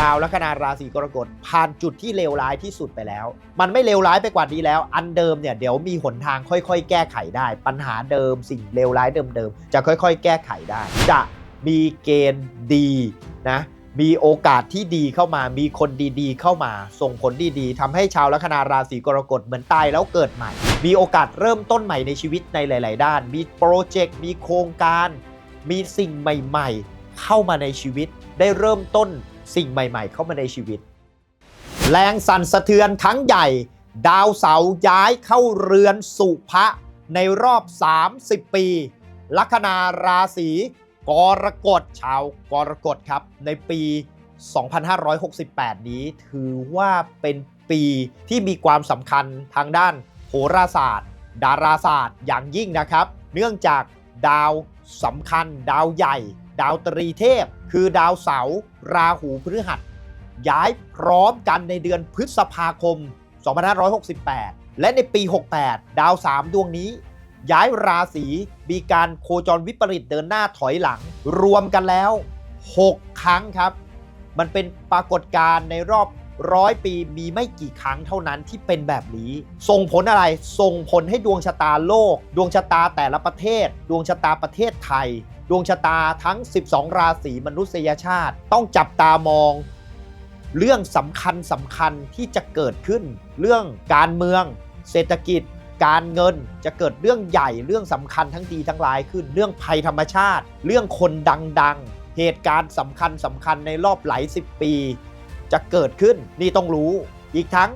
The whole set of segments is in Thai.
ชาวลัคนาราศีกรกฎผ่านจุดที่เลวร้ายที่สุดไปแล้ว มันไม่เลวร้ายไปกว่านี้แล้ว อันเดิมเนี่ยเดี๋ยวมีหนทางค่อย ๆ แก้ไขได้ ปัญหาเดิมสิ่งเลวร้ายเดิมๆจะค่อย ๆ แก้ไขได้ จะมีเกณฑ์ดีนะมีโอกาสที่ดีเข้ามา มีคนดีๆ เข้ามา ส่งผลดีๆทำให้ชาวลัคนาราศีกรกฎเหมือนตายแล้วเกิดใหม่ มีโอกาสเริ่มต้นใหม่ในชีวิตในหลาย ๆ ด้าน มีโปรเจกต์ มีโครงการ มีสิ่งใหม่ ๆ เข้ามาในชีวิต ได้เริ่มต้น สิ่งใหม่ๆ เข้ามาในชีวิต แรงสั่นสะเทือนครั้งใหญ่ ดาวเสาร์ย้ายเข้าเรือนสุภะในรอบ 30 ปี ลัคนาราศีกรกฎชาวกรกฎครับ ในปี 2568 นี้ถือว่าเป็นปีที่มีความสำคัญทางด้านโหราศาสตร์ ดาราศาสตร์อย่างยิ่งนะครับ เนื่องจากดาวสำคัญดาวใหญ่ ดาวตรีเทพ คือดาวเสาร์ราหูพฤหัส ย้ายพร้อมกันในเดือนพฤษภาคม 2568 และในปี 68 ดาว 3 ดวงนี้ ย้ายราศีมีการโคจรวิปริตเดินหน้าถอยหลัง รวมกันแล้ว 6 ครั้งครับ มันเป็นปรากฏการณ์ในรอบ ร้อยปีมีไม่กี่ครั้งเท่านั้นที่เป็นแบบนี้ ส่งผลอะไร ส่งผลให้ดวงชะตาโลก ดวงชะตาแต่ละประเทศ ดวงชะตาประเทศไทย ดวงชะตาทั้ง 12 ราศีมนุษยชาติ ต้องจับตามอง เรื่องสำคัญสำคัญที่จะเกิดขึ้น เรื่องการเมือง เศรษฐกิจ การเงินจะเกิดเรื่องใหญ่เรื่องสำคัญทั้งดีทั้งร้ายขึ้น เรื่องภัยธรรมชาติ เรื่องคนดังๆ เหตุการณ์สำคัญสำคัญในรอบหลายสิบปี จะเกิดขึ้นนี่ต้องรู้ อีกทั้ง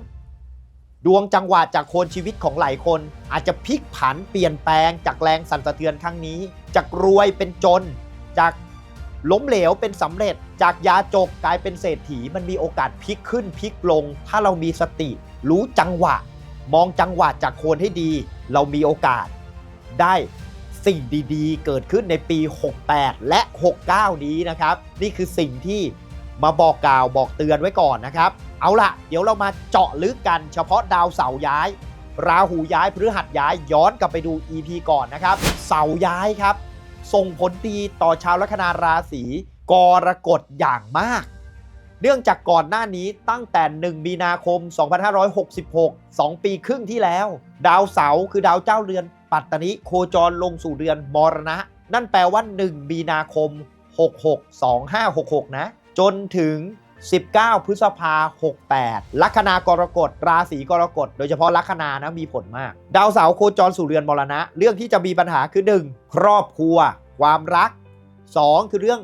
ดวงจังหวะจากโคนชีวิตของหลายคน อาจจะพลิกผันเปลี่ยนแปลงจากแรงสั่นสะเทือนครั้งนี้ จากรวยเป็นจน จากล้มเหลวเป็นสำเร็จ จากยาจกกลายเป็นเศรษฐีมันมีโอกาสพลิกขึ้นพลิกลง ถ้าเรามีสติ รู้จังหวะ มองจังหวะจากโคนให้ดี เรามีโอกาส ได้สิ่งดีๆ เกิดขึ้นในปี 68 และ 69 นี้นะครับ นี่คือสิ่งที่ มาบอกกล่าวบอกเตือนไว้ก่อนนะครับ เอาละเดี๋ยวเรามาเจาะลึกกันเฉพาะดาวเสาย้าย ราหูย้ายพฤหัสย้ายย้อนกลับไปดู EP ก่อนนะครับ เสาย้ายครับ ส่งผลดีต่อชาวลัคนาราศีกรกฎอย่างมาก เนื่องจากก่อนหน้านี้ตั้งแต่ 1 มีนาคม 2566 2 ปีครึ่งที่แล้ว ดาวเสาร์คือดาวเจ้าเรือน ปัตตนิโคจรลงสู่เรือนมรณะ นั่นแปลว่า 1 มีนาคม 66 2566 นะ จนถึง 19 พฤษภา 68 ลัคนากรกฎ ราศีกรกฎ โดยเฉพาะลัคนานะมีผลมาก ดาวเสาร์โคจรสู่เรือนมรณะ เรื่องที่จะมีปัญหาคือ 1. ครอบครัว ความรัก 2. คือเรื่อง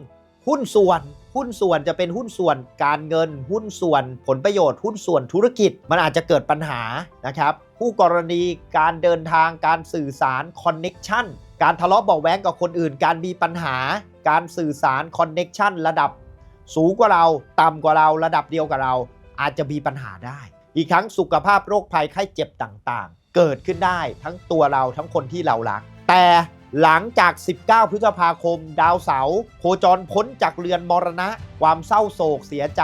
หุ้นส่วนหุ้นส่วนจะเป็นหุ้นส่วนการเงิน หุ้นส่วนผลประโยชน์หุ้นส่วนธุรกิจ มันอาจจะเกิดปัญหานะครับผู้กรณีการเดินทางการสื่อสารคอนเน็กชันการทะเลาะเบาะแวงกับคนอื่น การมีปัญหา การสื่อสารคอนเน็กชันระดับ สูงกว่าเราต่ำกว่าเราระดับเดียวกับเรา อาจจะมีปัญหาได้ อีกทั้งสุขภาพโรคภัยไข้เจ็บต่างๆ เกิดขึ้นได้ทั้งตัวเราทั้งคนที่เรารัก แต่หลังจาก 19 พฤษภาคม ดาวเสาร์โคจรพ้นจากเรือนมรณะ ความเศร้าโศกเสียใจ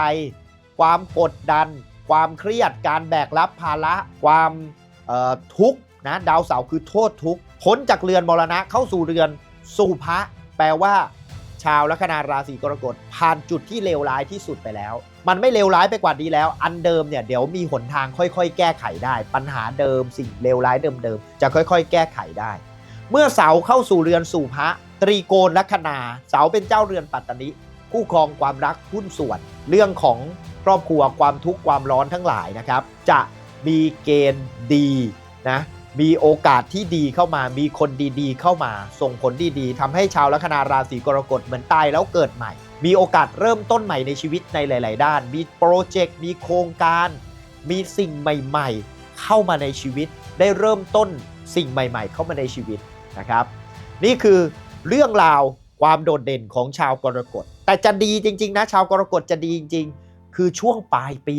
ความกดดัน ความเครียดการแบกรับภาระ ความทุกข์นะดาวเสาร์คือโทษทุกข์พ้นจากเรือนมรณะเข้าสู่เรือนสุภะแปลว่า ชาวลัคนาราศีกรกฎผ่านจุดที่เลวร้ายที่สุดไปแล้ว มันไม่เลวร้ายไปกว่านี้แล้ว อันเดิมเนี่ยเดี๋ยวมีหนทางค่อยๆ แก้ไขได้ ปัญหาเดิมสิ่งเลวร้ายเดิมๆจะค่อย ๆ แก้ไขได้ เมื่อเสาเข้าสู่เรือนสู่พระตรีโกณลัคนาเสาเป็นเจ้าเรือนปัตตนิคู่ครองความรักหุ้นส่วน เรื่องของครอบครัวความทุกข์ความร้อนทั้งหลายนะครับ จะมีเกณฑ์ดีนะ มีโอกาสที่ดีเข้ามา มีคนดีๆ เข้ามา ส่งผลดีๆทำให้ชาวลัคนาราศีกรกฎเหมือนตายแล้วเกิดใหม่ มีโอกาสเริ่มต้นใหม่ในชีวิตในหลาย ๆ ด้าน มีโปรเจกต์ มีโครงการ มีสิ่งใหม่ ๆ เข้ามาในชีวิต ได้เริ่มต้นสิ่งใหม่ ๆ เข้ามาในชีวิตนะครับ นี่คือเรื่องราวความโดดเด่นของชาวกรกฎ แต่จะดีจริง ๆ นะ ชาวกรกฎจะดีจริง ๆ คือช่วงปลายปี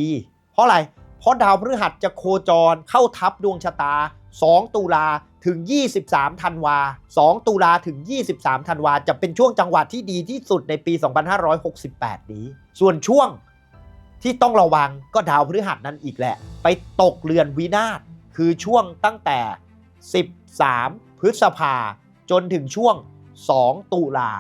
เพราะอะไร เพราะดาวพฤหัสจะโคจรเข้าทับดวงชะตา 2 ตุลาถึง 23 ธันวา 2 ตุลาถึง 23 ธันวา จะเป็นช่วงจังหวะที่ดีที่สุดในปี 2568 นี้ ส่วนช่วงที่ต้องระวังก็ดาวพฤหัสนั้นอีกแหละ ไปตกเรือนวินาศ คือช่วงตั้งแต่ 13 พฤษภา จนถึงช่วง 2 ตุลา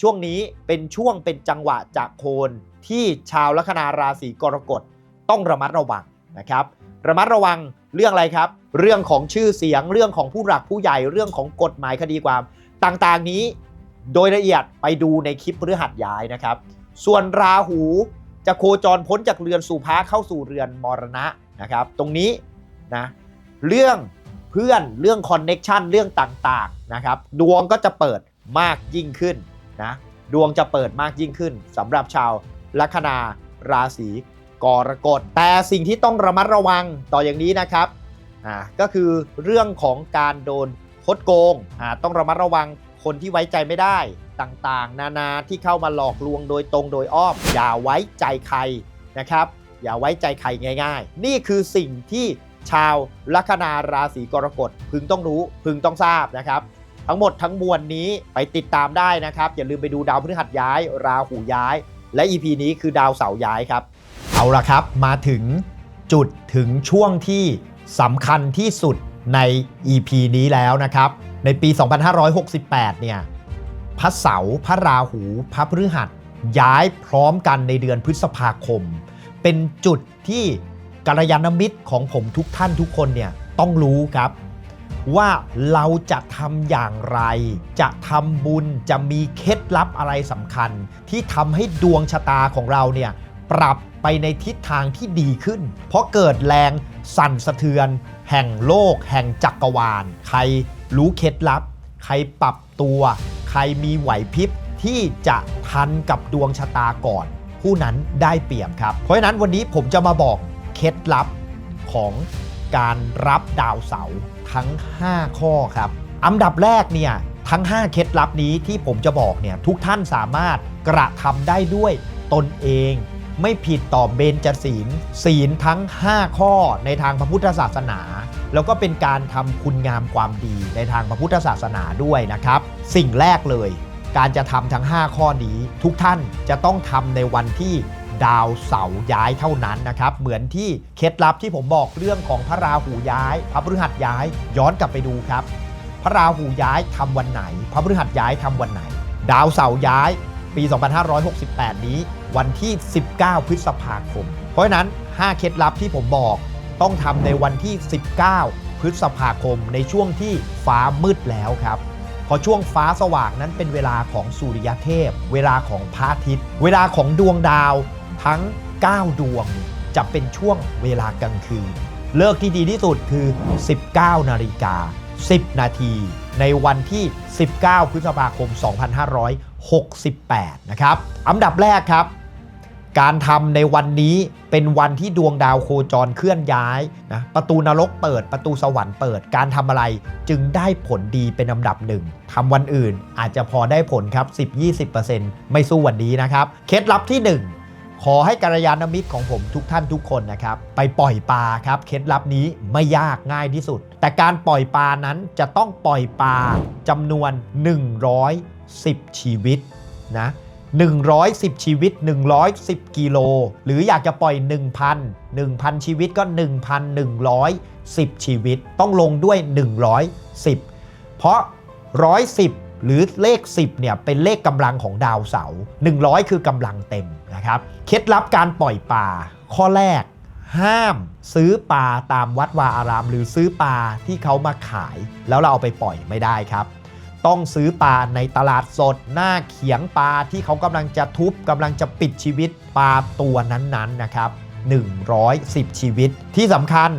ช่วงนี้เป็นช่วงเป็นจังหวะจากโคนที่ชาวลัคนาราศีกรกฎต้องระมัดระวังนะครับ ระมัดระวัง เรื่องอะไรครับ เรื่องของชื่อเสียงเรื่องของผู้หลักผู้ใหญ่เรื่องของกฎหมายคดีความต่างๆนี้ โดยละเอียดไปดูในคลิปพฤหัสย้ายนะครับ ส่วนราหูจะโคจรพ้นจากเรือนสู่พระเข้าสู่เรือนมรณะนะครับ ตรงนี้นะเรื่องเพื่อนเรื่องคอนเน็ชันเรื่องต่างๆนะครับ ดวงก็จะเปิดมากยิ่งขึ้นนะดวงจะเปิดมากยิ่งขึ้นสำหรับชาวลัคนาราศี กรกฎแต่สิ่งที่ต้องระมัดระวังต่ออย่างนี้นะครับอ่าก็คือเรื่องของการโดนคดโกงอ่าต้องระมัดระวังคนที่ไว้ใจไม่ได้ต่างๆ นานาที่เข้ามาหลอกลวงโดยตรงโดยอ้อม อย่าไว้ใจใครนะครับ อย่าไว้ใจใครง่าย ๆ นี่คือสิ่งที่ชาวลัคนาราศีกรกฎพึงต้องรู้พึงต้องทราบนะครับ ทั้งหมดทั้งมวลนี้ไปติดตามได้นะครับ อย่าลืมไปดูดาวพฤหัสย้าย ราหูย้าย และ EP นี้คือดาวเสาร์ย้ายครับ ละครับ มาถึงจุดถึงช่วงที่สำคัญที่สุดใน EP นี้แล้วนะครับ ในปี 2568 เนี่ยพระเสาร์พระราหู พระพฤหัส ย้ายพร้อมกันในเดือนพฤษภาคม เป็นจุดที่กัลยาณมิตรของผมทุกท่านทุกคนเนี่ยต้องรู้ครับ ว่าเราจะทำอย่างไร จะทำบุญจะมีเคล็ดลับอะไรสำคัญ ที่ทำให้ดวงชะตาของเราเนี่ยปรับ ไปในทิศทางที่ดีขึ้น เพราะเกิดแรงสั่นสะเทือน แห่งโลก แห่งจักรวาล ใครรู้เคล็ดลับ ใครปรับตัว ใครมีไหวพริบที่จะทันกับดวงชะตาก่อน ผู้นั้นได้เปรียบครับ เพราะฉะนั้นวันนี้ผมจะมาบอกเคล็ดลับของการรับดาวเสาร์ทั้ง 5 ข้อครับ อันดับแรกเนี่ยทั้ง 5 เคล็ดลับนี้ที่ผมจะบอกเนี่ยทุกท่านสามารถกระทำได้ด้วยตนเอง ไม่ผิดต่อเบญจศีลศีลทั้ง 5 ข้อในทางพระพุทธศาสนา แล้วก็เป็นการทำคุณงามความดีในทางพระพุทธศาสนาด้วยนะครับ สิ่งแรกเลย การจะทำทั้ง 5 ข้อนี้ ทุกท่านจะต้องทำในวันที่ดาวเสาย้ายเท่านั้นนะครับ เหมือนที่เคล็ดลับที่ผมบอกเรื่องของพระราหูย้าย พระพฤหัสย้ายย้อนกลับไปดูครับ พระราหูย้ายทำวันไหน พระพฤหัสย้ายทำวันไหน ดาวเสาย้าย ปี 2568 นี้วันที่ 19 พฤษภาคม เพราะฉะนั้น 5 เคล็ดลับที่ผมบอกต้องทำในวันที่ 19 พฤษภาคม ในช่วงที่ฟ้ามืดแล้วครับพอช่วงฟ้าสว่างนั้นเป็นเวลาของสุริยเทพ เวลาของพระอาทิตย์ เวลาของดวงดาวทั้ง 9 ดวง จะเป็นช่วงเวลากลางคืน เลิกที่ดีที่สุดคือ 19 นาฬิกา 10 นาที ในวันที่ 19 พฤษภาคม 68 นะครับ อันดับแรกครับ การทำในวันนี้เป็นวันที่ดวงดาวโคจรเคลื่อนย้ายนะประตูนรกเปิด ประตูสวรรค์เปิด การทำอะไรจึงได้ผลดีเป็นอันดับหนึ่งทำวันอื่นอาจจะพอได้ผลครับ 10-20%ไม่สู้วันนี้นะครับ เคล็ดลับที่ 1ขอให้กัลยาณมิตรของผมทุกท่านทุกคนนะครับ ไปปล่อยปลาครับเคล็ดลับนี้ไม่ยากง่ายที่สุด แต่การปล่อยปลานั้นจะต้องปล่อยปลาจำนวน 110 ชีวิตนะ110 ชีวิต 110 กิโล หรืออยากจะปล่อย 1,000 1,000 ชีวิตก็ 1,110 ชีวิต ต้องลงด้วย 110 เพราะ 110 หรือเลข 10เนี่ยเป็นเลขกำลังของดาวเสาร์100 คือกำลังเต็มนะครับ เคล็ดลับการปล่อยปลาข้อแรก ห้ามซื้อปลาตามวัดวาอาราม หรือซื้อปลาที่เขามาขาย แล้วเราเอาไปปล่อยไม่ได้ครับ ต้องซื้อปลาในตลาดสด หน้าเขียงปลาที่เขากำลังจะทุบกำลังจะปิดชีวิตปลาตัวนั้นๆนะครับ 110 ชีวิตที่สำคัญ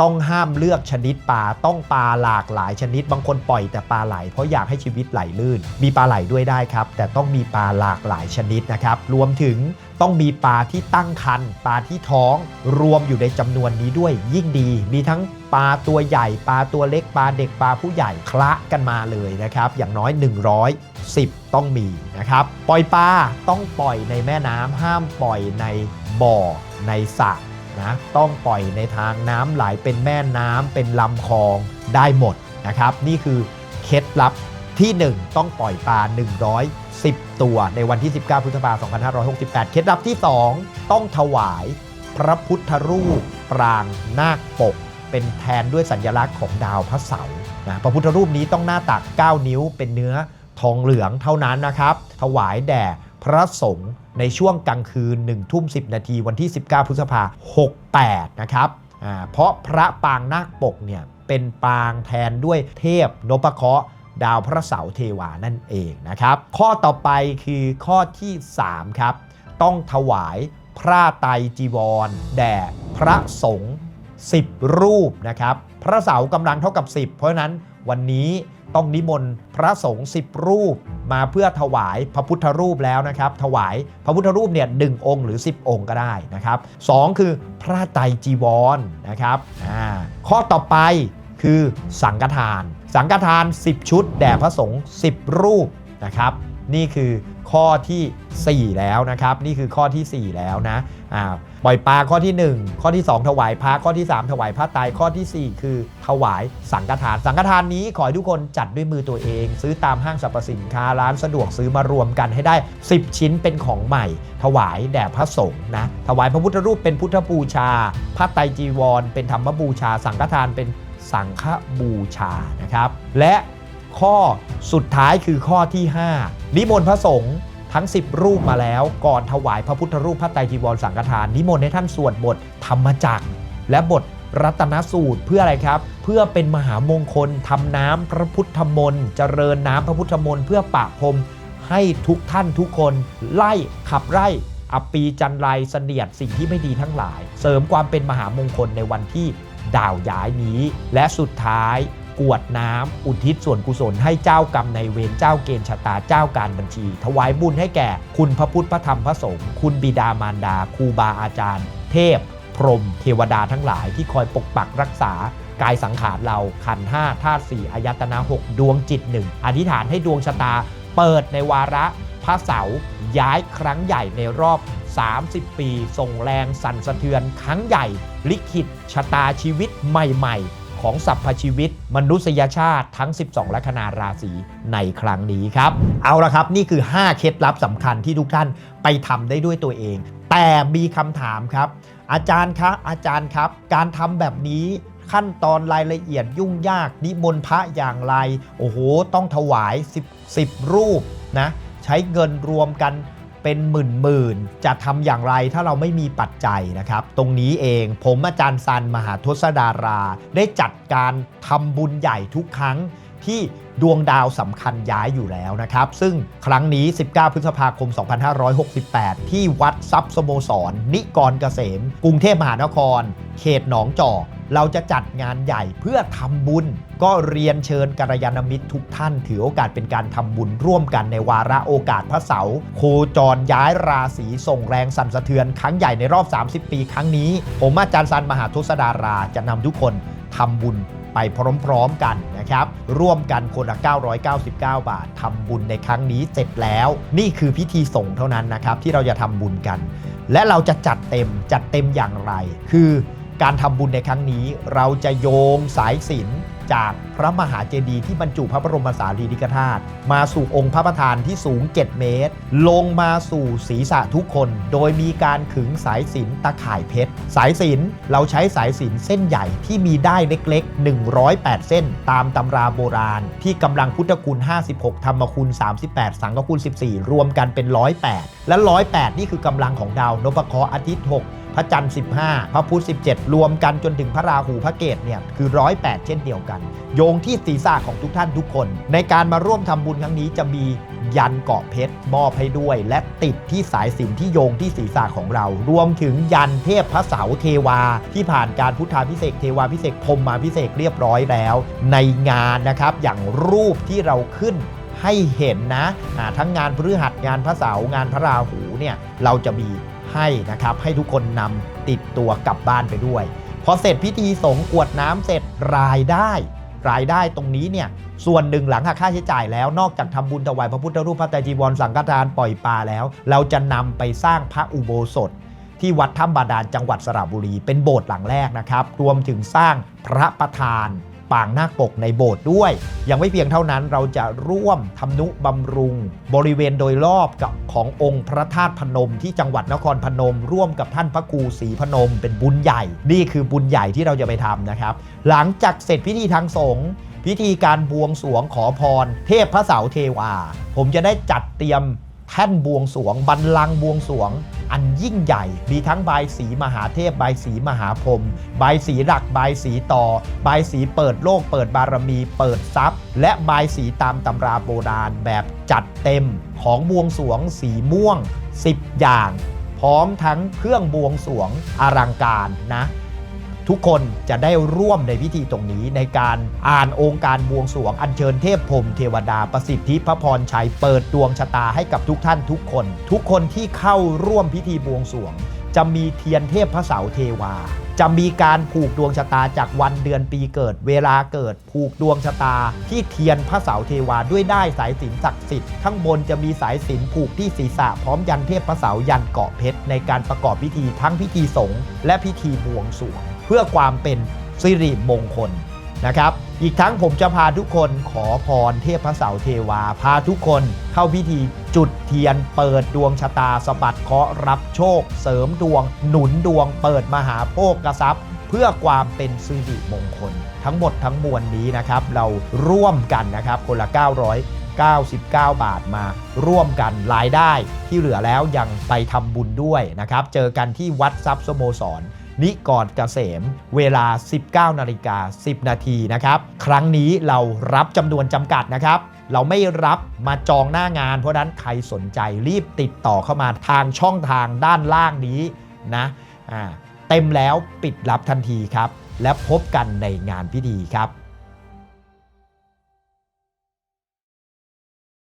ต้องห้ามเลือกชนิดปลาต้องปลาหลากหลายชนิด บางคนปล่อยแต่ปลาไหล เพราะอยากให้ชีวิตไหลลื่น มีปลาไหลด้วยได้ครับ แต่ต้องมีปลาหลากหลายชนิดนะครับ รวมถึงต้องมีปลาที่ตั้งครรภ์ปลาที่ท้อง รวมอยู่ในจำนวนนี้ด้วยยิ่งดี มีทั้งปลาตัวใหญ่ปลาตัวเล็กปลาเด็กปลาผู้ใหญ่คละกันมาเลยนะครับ อย่างน้อย 110 ต้องมีนะครับ ปล่อยปลาต้องปล่อยในแม่น้ำห้ามปล่อยในบ่อในสระ นะต้องปล่อยในทางน้ำไหลเป็นแม่น้ำเป็นลำคลองได้หมดนะครับ นี่คือเคล็ดลับที่ 1 ต้องปล่อยปลา 110 ตัวในวันที่ 19 พฤษภาคม 2568 เคล็ดลับที่ 2 ต้องถวายพระพุทธรูปปรางนาคปก เป็นแทนด้วยสัญลักษณ์ของดาวพระเสาร์นะพระพุทธรูปนี้ต้องหน้าตัก 9 นิ้วเป็นเนื้อทองเหลืองเท่านั้นนะครับ ถวายแด่พระสงฆ์ ในช่วงกลางคืน1ทุ่ม10 นาทีวันที่ 19 พฤษภา68 นะครับเพราะพระปางนาคปกเนี่ยเป็นปางแทนด้วยเทพนพเคราะห์ดาวพระเสาร์เทวานั่นเองนะครับ ข้อต่อไปคือข้อที่ 3 ครับ ต้องถวายพระไตรจีวร แด่พระสงฆ์10 รูปนะครับ พระเสาร์กำลังเท่ากับ 10 เพราะฉะนั้นวันนี้ต้องนิมนต์พระสงฆ์10 รูป มาเพื่อถวายพระพุทธรูปแล้วนะครับ ถวายพระพุทธรูปเนี่ยดึงองค์หรือ 10 องค์ก็ได้นะครับสองคือพระไตรจีวรนะครับข้อต่อไปคือสังฆทาน สังฆทาน 10 ชุด แด่พระสงฆ์10 รูปนะครับ นี่คือข้อทีสี่4 แล้วนะครับ นี่คือข้อทีสี่4 แล้วนะ ปล่อยปลาข้อที่ 1 ข้อที่ 2 ถวายพระข้อที่ 3 ถวายพระไตรข้อทีสี่ 4 คือถวายสังฆทาน สังฆทานนี้ขอให้ทุกคนจัดด้วยมือตัวเอง ซื้อตามห้างสรรพสินค้าร้านสะดวกซื้อมารวมกันให้ได้ 10 ชิ้นเป็นของใหม่ ถวายแด่พระสงฆ์นะ ถวายพระพุทธรูปเป็นพุทธบูชาพระไตรจีวร เป็นธรรมบูชา สังฆทานเป็นสังฆบูชานะครับ และข้อสุดท้ายคือข้อที่ 5 นิมนต์พระสงฆ์ ทั้ง 10 รูปมาแล้ว ก่อนถวายพระพุทธรูปพระไตรจีวรสังฆทาน นิมนต์ให้ท่านสวดบทธรรมจักร และบทรัตนสูตรเพื่ออะไรครับ เพื่อเป็นมหามงคลทำน้ำพระพุทธมนต์เจริญน้ำพระพุทธมนต์เพื่อปะพรมให้ทุกท่านทุกคนไล่ขับไล่อปีจันไรเสนียดสิ่งที่ไม่ดีทั้งหลาย เสริมความเป็นมหามงคลในวันที่ดาวย้ายนี้ และสุดท้าย กวดน้ำอุทิศส่วนกุศลให้เจ้ากรรมในเวรเจ้าเกณฑ์ชะตาเจ้าการบัญชี ถวายบุญให้แก่ คุณพระพุทธพระธรรมพระสงฆ์คุณบิดามารดาครูบาอาจารย์ เทพ พรหมเทวดาทั้งหลายที่คอยปกปักรักษากายสังขารเราขันห้าธาตุสี่อายตนะหกดวงจิตหนึ่งอธิษฐานให้ดวงชะตา เปิดในวาระพระเสาร์ย้ายครั้งใหญ่ในรอบ 30 ปี ส่งแรงสั่นสะเทือนครั้งใหญ่ ลิขิตชะตาชีวิตใหม่ ๆ ของสรรพชีวิต มนุษยชาติทั้ง 12 ลัคนาราศีในครั้งนี้ครับ เอาละครับนี่คือ 5 เคล็ดลับสำคัญที่ทุกท่านไปทำได้ด้วยตัวเอง แต่มีคำถามครับ อาจารย์ครับอาจารย์ครับ การทำแบบนี้ขั้นตอนรายละเอียดยุ่งยากนิมนต์พระอย่างไร โอ้โห ต้องถวาย 10 10รูปนะ ใช้เงินรวมกัน เป็นหมื่นหมื่นๆจะทำอย่างไรถ้าเราไม่มีปัจจัยนะครับ ตรงนี้เองผมอาจารย์ซันมหาทศดารา ได้จัดการทำบุญใหญ่ทุกครั้งที่ดวงดาวสำคัญย้ายอยู่แล้วนะครับ ซึ่งครั้งนี้ 19 พฤษภาคม 2568 ที่วัดทรัพย์สโมสร นิกรเกษม กรุงเทพมหานคร เขตหนองจอก เราจะจัดงานใหญ่เพื่อทำบุญ ก็เรียนเชิญกัลยาณมิตรทุกท่าน ถือโอกาสเป็นการทำบุญร่วมกันในวาระโอกาสพระเสาร์โคจรย้ายราศีส่งแรงสั่นสะเทือนครั้งใหญ่ในรอบ 30 ปีครั้งนี้ ผมอาจารย์ซันมหาทุสดาราจะนำทุกคนทำบุญไปพร้อมๆกันนะครับ ร่วมกันคนละ 999 บาททำบุญในครั้งนี้เสร็จแล้ว นี่คือพิธีส่งเท่านั้นนะครับ ที่เราจะทำบุญกัน และเราจะจัดเต็มจัดเต็มอย่างไร คือการทำบุญในครั้งนี้ เราจะโยงสายสิญ จากพระมหาเจดีย์ที่บรรจุพระบรมสารีริกธาตุมาสู่องค์พระประธานที่สูง 7 เมตร ลงมาสู่ศีรษะทุกคน โดยมีการขึงสายสินตะข่ายเพชร สายสินเราใช้สายสินเส้นใหญ่ที่มีได้ายเล็กๆ 108 เส้น ตามตำราโบราณ ที่กำลังพุทธคุณ 56 ธรรมคุณ 38 สังฆคุณ 14 รวมกันเป็น 108 และ 108 นี่คือกำลังของดาวนพเคราะห์อาทิตย์ 6 ระจันทร์ 15 พระพุธ 17 รวมกันจนถึงพระราหูพระเกตเนี่ยคือ 108 เช่นเดียวกัน โยงที่ศีรษะของทุกท่านทุกคน ในการมาร่วมทำบุญครั้งนี้จะมียันเกาะเพชรมอบให้ด้วย และติดที่สายสินที่โยงที่ศีรษะของเรา รวมถึงยันเทพพระเสาเทวา ที่ผ่านการพุทธาพิเศษเทวาพิเศษพรมมาพิเศษเรียบร้อยแล้ว ในงานนะครับอย่างรูปที่เราขึ้นให้เห็นนะทั้งงานพฤหัสงานพระเสาร์งานพระราหูเนี่ยเราจะมี ให้นะครับให้ทุกคนนำติดตัวกลับบ้านไปด้วย พอเสร็จพิธีสงฆ์กวดน้ำเสร็จรายได้ รายได้ตรงนี้เนี่ยส่วนหนึ่งหลังหักค่าใช้จ่ายแล้วนอกจากทำบุญถวายพระพุทธรูปพระไตรจีวรสังฆทานปล่อยปลาแล้ว เราจะนำไปสร้างพระอุโบสถที่วัดถ้ำบาดาลจังหวัดสระบุรี เป็นโบสถ์หลังแรกนะครับ รวมถึงสร้างพระประธาน ปางนาคปกในโบสถ์ด้วย ยังไม่เพียงเท่านั้นเราจะร่วมทำนุบำรุง บริเวณโดยรอบกับขององค์พระธาตุพนมที่จังหวัดนครพนม ร่วมกับท่านพระครูศรีพนม เป็นบุญใหญ่ นี่คือบุญใหญ่ที่เราจะไปทำนะครับ หลังจากเสร็จพิธีทางสงฆ์พิพิธีการบวงสรวงขอพร เทพพระเสาเทวา ผมจะได้จัดเตรียม แท่นบวงสวง บัลลังบวงสวง อันยิ่งใหญ่ มีทั้งใบสีมหาเทพใบสีมหาพรหมบสีหลักใบสีต่อใบสีเปิดโลก เปิดบารมี เปิดทรัพย์ และใบสีตามตำราโบราณแบบจัดเต็มของบวงสวงสีม่วง 10 อย่าง พร้อมทั้งเครื่องบวงสวงอลังการนะ ทุกคนจะได้ร่วมในพิธีตรงนี้ในการอ่านองค์การบวงสรวงอัญเชิญเทพพรมเทวดาประสิทธิพระพรชัยเปิดดวงชะตาให้กับทุกท่านทุกคน ทุกคนที่เข้าร่วมพิธีบวงสรวง จะมีเทียนเทพพระเสาเทวา จะมีการผูกดวงชะตาจากวันเดือนปีเกิด เวลาเกิดผูกดวงชะตา ที่เทียนพระเสาเทวาด้วยได้ายสายสินศักดิ์สิทธิ์ข้างบนจะมีสายสินผูกที่ศีรษะพร้อมยันเทพพระเสายันเกาะเพชรในการประกอบพิธีทั้งพิธีสงฆ์และพิธีบวงสรวง เพื่อความเป็นสิริมงคลนะครับ อีกทั้งผมจะพาทุกคนขอพรเทพพระเสาเทวา พาทุกคนเข้าพิธีจุดเทียนเปิดดวงชะตาสบัดเคราะห์รับโชค เสริมดวง หนุนดวง เปิดมหาโภคทรัพย์เพื่อความเป็นสิริมงคล ทั้งหมดทั้งมวลนี้นะครับ เราร่วมกันนะครับคนละ 999 บาทมาร่วมกันรายได้ที่เหลือแล้วยังไปทำบุญด้วยนะครับ เจอกันที่วัดทรัพย์สโมสร นิกรเกษม เวลา 19นาฬิกา10 นาทีนะครับ ครั้งนี้เรารับจำนวนจำกัดนะครับ เราไม่รับมาจองหน้างาน เพราะนั้นใครสนใจรีบติดต่อเข้ามาทางช่องทางด้านล่างนี้นะอ่าเต็มแล้วปิดรับทันทีครับ และพบกันในงานพิธีครับ